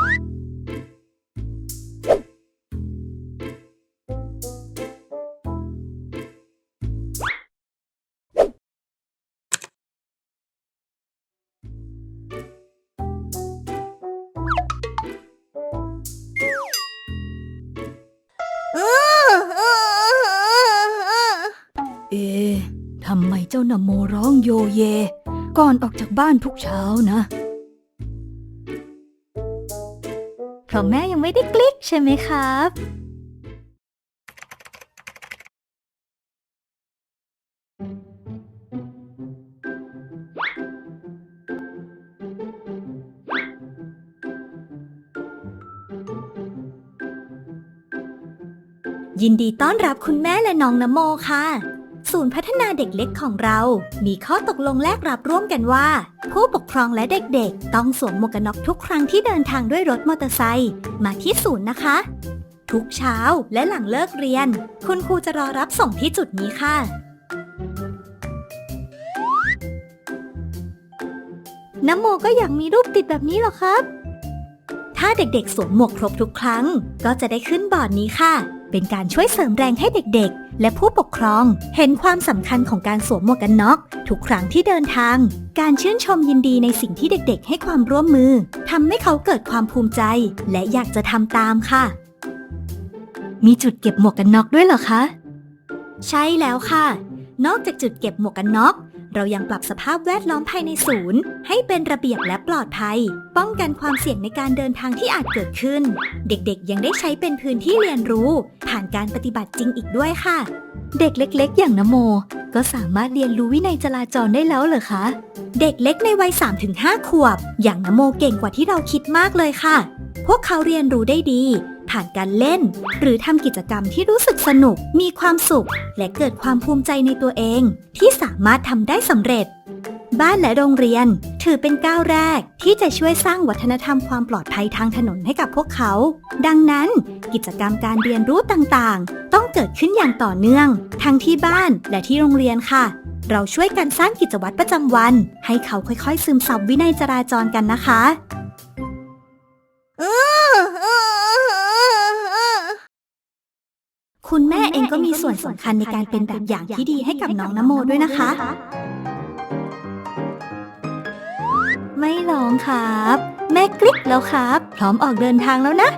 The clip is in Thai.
เอ๊ะทำไมเจ้านโมร้องโยเย ก่อนออกจากบ้านทุกเช้านะ เพราะแม่ยังไม่ได้กลิกใช่ไหมครับ ยินดีต้อนรับคุณแม่และน้องนโมค่ะ ศูนย์พัฒนาเด็กเล็กของเรา มีข้อตกลงแลกรับร่วมกันว่า ผู้ปกครองและเด็กๆ ต้องสวมหมวกกันน็อกทุกครั้งที่เดินทางด้วยรถมอเตอร์ไซค์มาที่ศูนย์นะคะ ทุกเช้าและหลังเลิกเรียน คุณครูจะรอรับส่งที่จุดนี้ค่ะน้ำโมก็อยากมีรูปติดแบบนี้หรอครับ ถ้าเด็กๆสวมหมวกครบทุกครั้ง ก็จะได้ขึ้นบอร์ดนี้ค่ะ เป็นการช่วยเสริมแรงให้เด็กๆ และผู้ปกครองเห็นความสำคัญของการสวมหมวกกันน็อก ทุกครั้งที่เดินทาง การชื่นชมยินดีในสิ่งที่เด็กๆ ให้ความร่วมมือทำให้เขาเกิดความภูมิใจ และอยากจะทำตามค่ะ มีจุดเก็บหมวกกันน็อกด้วยเหรอคะ ใช่แล้วค่ะ นอกจากจุดเก็บหมวกกันน็อก เรายังปรับสภาพแวดล้อมภายในศูนย์ ให้เป็นระเบียบและปลอดภัย ป้องกันความเสี่ยงในการเดินทางที่อาจเกิดขึ้น เด็กๆ ยังได้ใช้เป็นพื้นที่เรียนรู้ ผ่านการปฏิบัติจริงอีกด้วยค่ะ เด็กเล็ก ๆ อย่างนโม ก็สามารถเรียนรู้วินัยจราจรได้แล้วเหรอคะ เด็กเล็กในวัย 3-5 ขวบ อย่างนโมเก่งกว่าที่เราคิดมากเลยค่ะ พวกเขาเรียนรู้ได้ดี ผ่านการเล่น หรือทำกิจกรรมที่รู้สึกสนุก มีความสุข และเกิดความภูมิใจในตัวเอง ที่สามารถทำได้สำเร็จ บ้านและโรงเรียน ถือเป็นก้าวแรกที่จะช่วยสร้างวัฒนธรรมความปลอดภัยทางถนนให้กับพวกเขา ดังนั้น กิจกรรมการเรียนรู้ต่างๆ ต้องเกิดขึ้นอย่างต่อเนื่อง ทั้งที่บ้านและที่โรงเรียนค่ะเราช่วยกันสร้างกิจวัตรประจำวัน ให้เขาค่อยๆ ซึมซับวินัยจราจรกันนะคะ คุณแม่เองก็มีส่วนสำคัญในการเป็นแบบอย่างที่ดีให้กับน้องนโมด้วยนะคะ ไม่ร้องครับ แม่กริ๊กแล้วครับ พร้อมออกเดินทางแล้วนะ